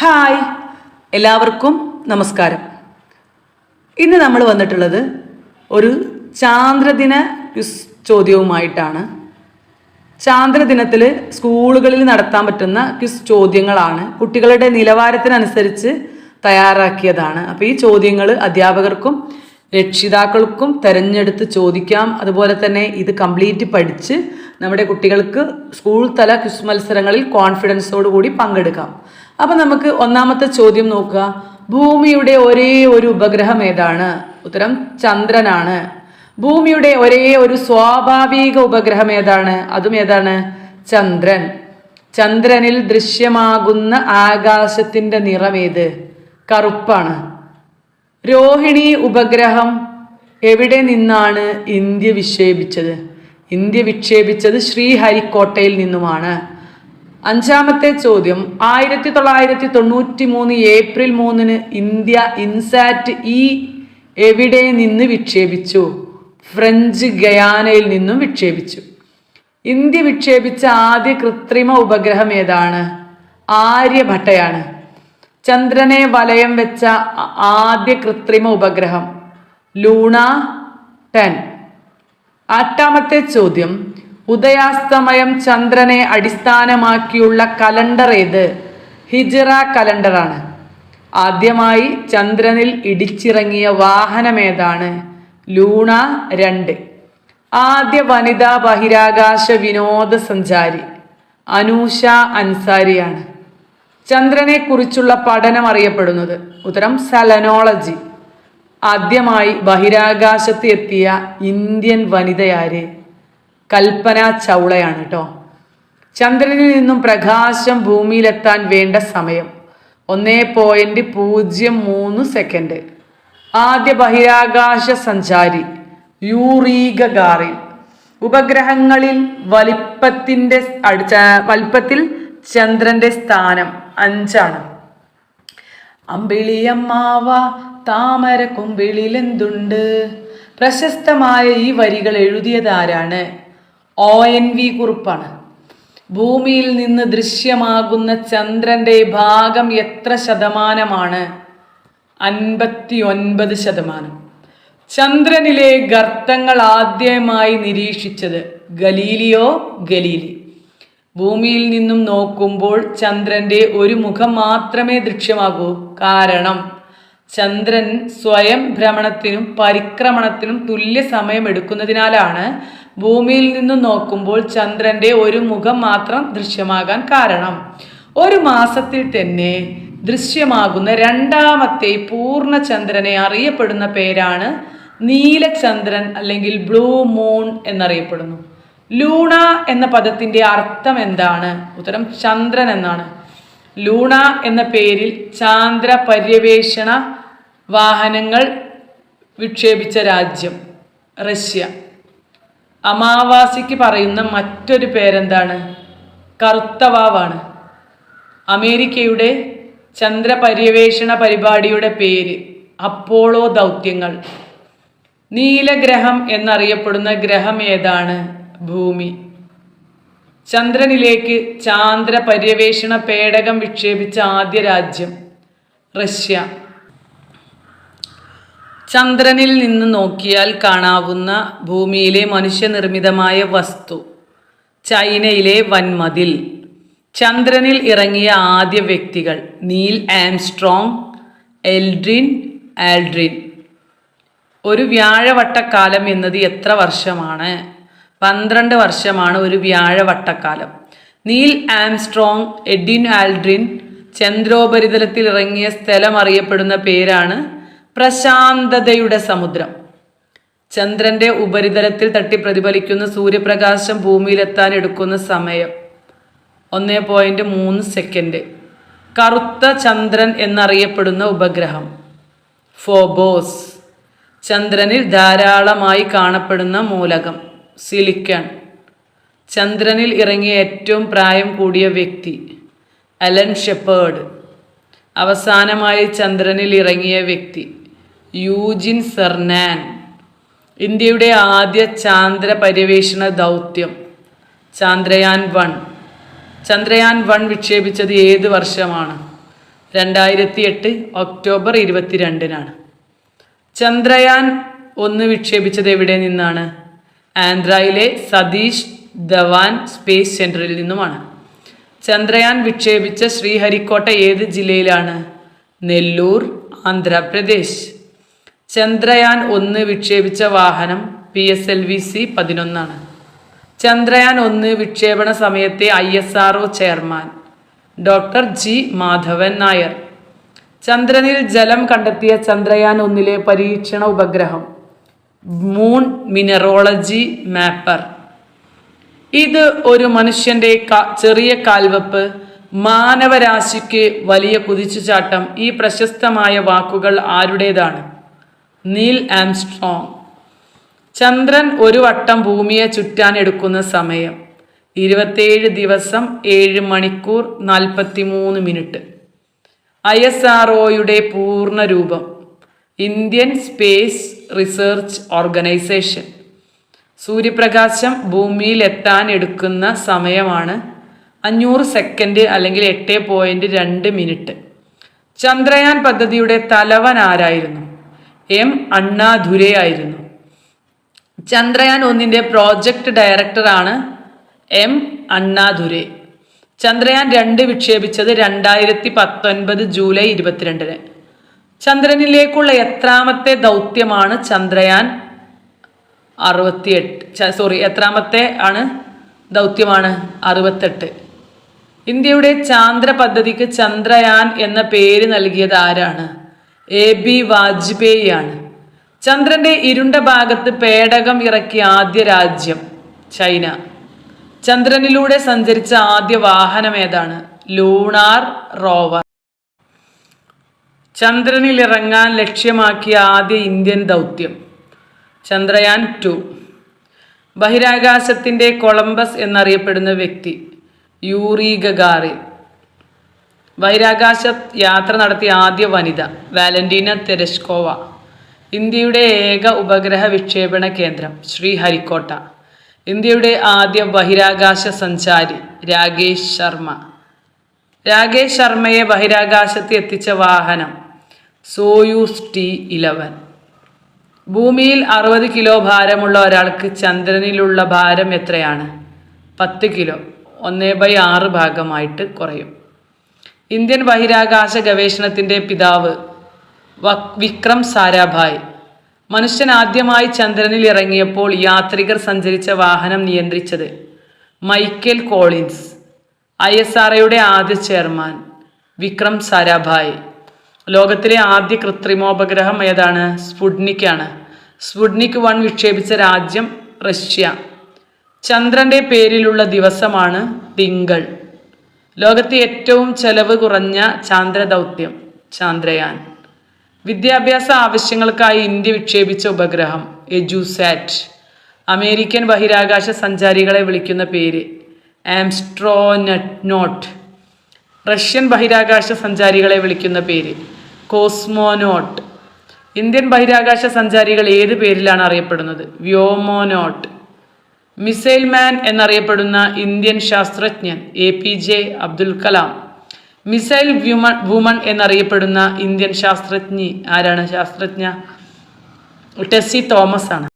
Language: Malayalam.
ഹായ്. എല്ലാവർക്കും നമസ്കാരം. ഇന്ന് നമ്മൾ വന്നിട്ടുള്ളത് ഒരു ചാന്ദ്രദിന ക്വിസ് ചോദ്യവുമായിട്ടാണ്. ചാന്ദ്രദിനത്തിൽ സ്കൂളുകളിൽ നടത്താൻ പറ്റുന്ന ക്വിസ് ചോദ്യങ്ങളാണ് കുട്ടികളുടെ നിലവാരത്തിനനുസരിച്ച് തയ്യാറാക്കിയതാണ്. അപ്പോൾ ഈ ചോദ്യങ്ങൾ അധ്യാപകർക്കും രക്ഷിതാക്കൾക്കും തിരഞ്ഞെടുത്ത് ചോദിക്കാം. അതുപോലെ തന്നെ ഇത് കംപ്ലീറ്റ് പഠിച്ച് നമ്മുടെ കുട്ടികൾക്ക് സ്കൂൾ തല ക്വിസ് മത്സരങ്ങളിൽ കോൺഫിഡൻസോടുകൂടി പങ്കെടുക്കാം. അപ്പം നമുക്ക് ഒന്നാമത്തെ ചോദ്യം നോക്കുക. ഭൂമിയുടെ ഒരേ ഒരു ഉപഗ്രഹം ഏതാണ്? ഉത്തരം ചന്ദ്രനാണ്. ഭൂമിയുടെ ഒരേ ഒരു സ്വാഭാവിക ഉപഗ്രഹം ഏതാണ്? അതും ഏതാണ്? ചന്ദ്രൻ. ചന്ദ്രനിൽ ദൃശ്യമാകുന്ന ആകാശത്തിന്റെ നിറം ഏത്? കറുപ്പാണ്. രോഹിണി ഉപഗ്രഹം എവിടെ നിന്നാണ് ഇന്ത്യ വിക്ഷേപിച്ചത്? ഇന്ത്യ വിക്ഷേപിച്ചത് ശ്രീഹരിക്കോട്ടയിൽ നിന്നുമാണ്. അഞ്ചാമത്തെ ചോദ്യം ആയിരത്തി തൊള്ളായിരത്തി തൊണ്ണൂറ്റി മൂന്ന് ഏപ്രിൽ മൂന്നിന് ഇന്ത്യ ഇൻസാറ്റ് ഇ എവിടെ നിന്ന് വിക്ഷേപിച്ചു? ഫ്രഞ്ച് ഗയാനയിൽ നിന്നും വിക്ഷേപിച്ചു. ഇന്ത്യ വിക്ഷേപിച്ച ആദ്യ കൃത്രിമ ഉപഗ്രഹം ഏതാണ്? ആര്യഭട്ടയാണ്. ചന്ദ്രനെ വലയം വെച്ച ആദ്യ കൃത്രിമ ഉപഗ്രഹം ലൂണ ടെൻ. എട്ടാമത്തെ ചോദ്യം. ഉദയാസ്തമയം ചന്ദ്രനെ അടിസ്ഥാനമാക്കിയുള്ള കലണ്ടർ ഏത്? ഹിജറ കലണ്ടറാണ്. ആദ്യമായി ചന്ദ്രനിൽ ഇടിച്ചിറങ്ങിയ വാഹനമേതാണ് ലൂണ രണ്ട്. ആദ്യ വനിതാ ബഹിരാകാശ വിനോദസഞ്ചാരി അനൂഷ അൻസാരിയാണ്. ചന്ദ്രനെ കുറിച്ചുള്ള പഠനം അറിയപ്പെടുന്നത്. ഉത്തരം സലനോളജി. ആദ്യമായി ബഹിരാകാശത്ത് എത്തിയ ഇന്ത്യൻ വനിതയാര് കൽപ്പന ചൗളയാണ് കേട്ടോ ചന്ദ്രനിൽ നിന്നും പ്രകാശം ഭൂമിയിലെത്താൻ വേണ്ട സമയം ഒന്നേ പോയിന്റ് പൂജ്യം മൂന്ന് സെക്കൻഡ് ആദ്യ ബഹിരാകാശ സഞ്ചാരി യൂറി ഗഗാറിൻ ഉപഗ്രഹങ്ങളിൽ വലിപ്പത്തിന്റെ അടിച്ച വലിപ്പത്തിൽ ചന്ദ്രന്റെ സ്ഥാനം അഞ്ചാണ്. അമ്പിളിയമ്മാവ താമര കുമ്പിളിലെന്തുണ്ട്? പ്രശസ്തമായ ഈ വരികൾ എഴുതിയത് ആരാണ്? ഒ എൻ വി കുറുപ്പാണ്. ഭൂമിയിൽ നിന്ന് ദൃശ്യമാകുന്ന ചന്ദ്രന്റെ ഭാഗം എത്ര ശതമാനമാണ്? അൻപത്തി ഒൻപത് ശതമാനം. ചന്ദ്രനിലെ ഗർത്തങ്ങൾ ആദ്യമായി നിരീക്ഷിച്ചത് ഗലീലിയോ ഗലീലി. ഭൂമിയിൽ നിന്നും നോക്കുമ്പോൾ ചന്ദ്രന്റെ ഒരു മുഖം മാത്രമേ ദൃശ്യമാകൂ. കാരണം ചന്ദ്രൻ സ്വയം ഭ്രമണത്തിനും പരിക്രമണത്തിനും തുല്യ സമയം എടുക്കുന്നതിനാലാണ് ഭൂമിയിൽ നിന്ന് നോക്കുമ്പോൾ ചന്ദ്രന്റെ ഒരു മുഖം മാത്രം ദൃശ്യമാകാൻ കാരണം. ഒരു മാസത്തിൽ തന്നെ ദൃശ്യമാകുന്ന രണ്ടാമത്തെ പൂർണ ചന്ദ്രനെ അറിയപ്പെടുന്ന പേരാണ് നീലചന്ദ്രൻ അല്ലെങ്കിൽ ബ്ലൂ മൂൺ എന്നറിയപ്പെടുന്നു. ലൂണ എന്ന പദത്തിന്റെ അർത്ഥം എന്താണ്? ഉത്തരം ചന്ദ്രൻ എന്നാണ്. ലൂണ എന്ന പേരിൽ ചാന്ദ്ര പര്യവേഷണ വാഹനങ്ങൾ വിക്ഷേപിച്ച രാജ്യം റഷ്യ. അമാവാസിക്ക് പറയുന്ന മറ്റൊരു പേരെന്താണ്? കറുത്തവാവാണ്. അമേരിക്കയുടെ ചന്ദ്രപര്യവേഷണ പരിപാടിയുടെ പേര് അപ്പോളോ ദൗത്യങ്ങൾ. നീലഗ്രഹം എന്നറിയപ്പെടുന്ന ഗ്രഹം ഏതാണ്? ഭൂമി. ചന്ദ്രനിലേക്ക് ചാന്ദ്ര പര്യവേഷണ പേടകം വിക്ഷേപിച്ച ആദ്യ രാജ്യം റഷ്യ. ചന്ദ്രനിൽ നിന്ന് നോക്കിയാൽ കാണാവുന്ന ഭൂമിയിലെ മനുഷ്യനിർമ്മിതമായ വസ്തു ചൈനയിലെ വൻമതിൽ. ചന്ദ്രനിൽ ഇറങ്ങിയ ആദ്യ വ്യക്തികൾ നീൽ ആംസ്ട്രോങ് എൽഡ്രിൻ ആൽഡ്രിൻ. ഒരു വ്യാഴവട്ടക്കാലം എന്നത് എത്ര വർഷമാണ്? പന്ത്രണ്ട് വർഷമാണ് ഒരു വ്യാഴവട്ടക്കാലം. നീൽ ആംസ്ട്രോങ് എഡിൻ ആൽഡ്രിൻ ചന്ദ്രോപരിതലത്തിൽ ഇറങ്ങിയ സ്ഥലം അറിയപ്പെടുന്ന പേരാണ് പ്രശാന്തതയുടെ സമുദ്രം. ചന്ദ്രന്റെ ഉപരിതലത്തിൽ തട്ടി പ്രതിഫലിക്കുന്ന സൂര്യപ്രകാശം ഭൂമിയിലെത്താൻ എടുക്കുന്ന സമയം ഒന്നേ പോയിന്റ് മൂന്ന് സെക്കൻഡ് കറുത്ത ചന്ദ്രൻ എന്നറിയപ്പെടുന്ന ഉപഗ്രഹം. ഫോബോസ്. ചന്ദ്രനിൽ ധാരാളമായി കാണപ്പെടുന്ന മൂലകം സിലിക്കൺ. ചന്ദ്രനിൽ ഇറങ്ങിയ ഏറ്റവും പ്രായം കൂടിയ വ്യക്തി അലൻ ഷെപ്പേർഡ്. അവസാനമായി ചന്ദ്രനിൽ ഇറങ്ങിയ വ്യക്തി യൂജിൻ സെർനാൻ ഇന്ത്യയുടെ ആദ്യ ചാന്ദ്ര പര്യവേഷണ ദൗത്യം. ചാന്ദ്രയാൻ വൺ. ചന്ദ്രയാൻ വൺ വിക്ഷേപിച്ചത് ഏത് വർഷമാണ്? രണ്ടായിരത്തി എട്ട് ഒക്ടോബർ ഇരുപത്തിരണ്ടിനാണ്. ചന്ദ്രയാൻ ഒന്ന് വിക്ഷേപിച്ചത് എവിടെ നിന്നാണ്? ആന്ധ്രയിലെ സതീഷ് ധവാൻ സ്പേസ് സെന്ററിൽ നിന്നുമാണ്. ചന്ദ്രയാൻ വിക്ഷേപിച്ച ശ്രീഹരിക്കോട്ട ഏത് ജില്ലയിലാണ്? നെല്ലൂർ ആന്ധ്രാപ്രദേശ്. ചന്ദ്രയാൻ ഒന്ന് വിക്ഷേപിച്ച വാഹനം P S L V C പതിനൊന്നാണ്. Chandrayaan ഒന്ന് വിക്ഷേപണ സമയത്തെ I S R chairman doctor G Madhavan Nair. ചന്ദ്രനിൽ ജലം കണ്ടെത്തിയ ചന്ദ്രയാൻ ഒന്നിലെ പരീക്ഷണ ഉപഗ്രഹം മൂൺ മിനറോളജി മാപ്പർ. ഇത് ഒരു മനുഷ്യന്റെ ചെറിയ കാൽവെപ്പ് മാനവരാശിക്ക് വലിയ കുതിച്ചുചാട്ടം ഈ പ്രശസ്തമായ വാക്കുകൾ ആരുടേതാണ്? നീൽ ആംസ്ട്രോങ് ചന്ദ്രൻ ഒരു വട്ടം ഭൂമിയെ ചുറ്റാൻ എടുക്കുന്ന സമയം. ഇരുപത്തേഴ് ദിവസം ഏഴ് മണിക്കൂർ നാൽപ്പത്തി മൂന്ന് മിനിറ്റ്. ഐ എസ് ആർ ഒയുടെ പൂർണ രൂപം. Indian space research organisation. സൂര്യപ്രകാശം ഭൂമിയിൽ എത്താൻ എടുക്കുന്ന സമയമാണ് അഞ്ഞൂറ് സെക്കൻഡ് അല്ലെങ്കിൽ എട്ട് പോയിന്റ് രണ്ട് മിനിറ്റ്. ചന്ദ്രയാൻ പദ്ധതിയുടെ തലവൻ ആരായിരുന്നു? എം അണ്ണാധുരെ ആയിരുന്നു. ചന്ദ്രയാൻ ഒന്നിന്റെ പ്രോജക്റ്റ് ഡയറക്ടറാണ് എം അണ്ണാധുരെ ചന്ദ്രയാൻ രണ്ട് വിക്ഷേപിച്ചത് രണ്ടായിരത്തി പത്തൊൻപത് ജൂലൈ ഇരുപത്തിരണ്ടിന്. ചന്ദ്രനിലേക്കുള്ള എത്രാമത്തെ ദൗത്യമാണ് ചന്ദ്രയാൻ അറുപത്തിയെട്ട്. സോറി എത്രാമത്തെ ആണ് ദൗത്യമാണ് അറുപത്തെട്ട്. ഇന്ത്യയുടെ ചാന്ദ്ര പദ്ധതിക്ക് ചന്ദ്രയാൻ എന്ന പേര് നൽകിയത് ആരാണ്? എ ബി വാജ്പേയി ആണ് ചന്ദ്രന്റെ ഇരുണ്ട ഭാഗത്ത് പേടകം ഇറക്കിയ ആദ്യ രാജ്യം ചൈന. ചന്ദ്രനിലൂടെ സഞ്ചരിച്ച ആദ്യ വാഹനം ഏതാണ്? Lunar rover. ചന്ദ്രനിൽ ഇറങ്ങാൻ ലക്ഷ്യമാക്കിയ ആദ്യ ഇന്ത്യൻ ദൗത്യം ചന്ദ്രയാൻ ടു. ബഹിരാകാശത്തിന്റെ കൊളംബസ് എന്നറിയപ്പെടുന്ന വ്യക്തി യൂറി ഗഗാറിൻ. ബഹിരാകാശ യാത്ര നടത്തിയ ആദ്യ വനിത വാലന്റീന തെരസ്കോവ ഇന്ത്യയുടെ ഏക ഉപഗ്രഹ വിക്ഷേപണ കേന്ദ്രം ശ്രീഹരിക്കോട്ട ഇന്ത്യയുടെ ആദ്യ ബഹിരാകാശ സഞ്ചാരി രാകേഷ് ശർമ്മ. രാകേഷ് ശർമ്മയെ ബഹിരാകാശത്ത് എത്തിച്ച വാഹനം സോയൂസ് ടി ഇലവൻ. ഭൂമിയിൽ അറുപത് കിലോ ഭാരമുള്ള ഒരാൾക്ക് ചന്ദ്രനിലുള്ള ഭാരം എത്രയാണ്? പത്ത് കിലോ. ഒന്നേ ബൈ ആറ് ഭാഗമായിട്ട് കുറയും. ഇന്ത്യൻ ബഹിരാകാശ ഗവേഷണത്തിന്റെ പിതാവ് വിക്രം സാരാഭായ്. മനുഷ്യൻ ആദ്യമായി ചന്ദ്രനിൽ ഇറങ്ങിയപ്പോൾ യാത്രികർ സഞ്ചരിച്ച വാഹനം നിയന്ത്രിച്ചത് Michael Collins I S R ആദ്യ ചെയർമാൻ വിക്രം സാരാഭായ്. ലോകത്തിലെ ആദ്യ കൃത്രിമോപഗ്രഹം ഏതാണ്? സ്പുട്നിക് ആണ് സ്പുട്നിക് വൺ വിക്ഷേപിച്ച രാജ്യം റഷ്യ. ചന്ദ്രന്റെ പേരിലുള്ള ദിവസമാണ് തിങ്കൾ. ലോകത്തെ ഏറ്റവും ചെലവ് കുറഞ്ഞ ചാന്ദ്ര ദൗത്യം ചാന്ദ്രയാൻ. വിദ്യാഭ്യാസ ആവശ്യങ്ങൾക്കായി ഇന്ത്യ വിക്ഷേപിച്ച ഉപഗ്രഹം എജുസാറ്റ് അമേരിക്കൻ ബഹിരാകാശ സഞ്ചാരികളെ വിളിക്കുന്ന പേര് ആംസ്ട്രോനോട്ട്. റഷ്യൻ ബഹിരാകാശ സഞ്ചാരികളെ വിളിക്കുന്ന പേര് കോസ്മോനോട്ട്. ഇന്ത്യൻ ബഹിരാകാശ സഞ്ചാരികൾ ഏത് പേരിലാണ് അറിയപ്പെടുന്നത്? വ്യോമോനോട്ട്. മിസൈൽ മാൻ എന്നറിയപ്പെടുന്ന ഇന്ത്യൻ ശാസ്ത്രജ്ഞൻ A P J Abdul Kalam. Missile woman woman എന്നറിയപ്പെടുന്ന ഇന്ത്യൻ ശാസ്ത്രജ്ഞി ആരാണ്? ശാസ്ത്രജ്ഞ ടെസ്സി തോമസ് ആണ്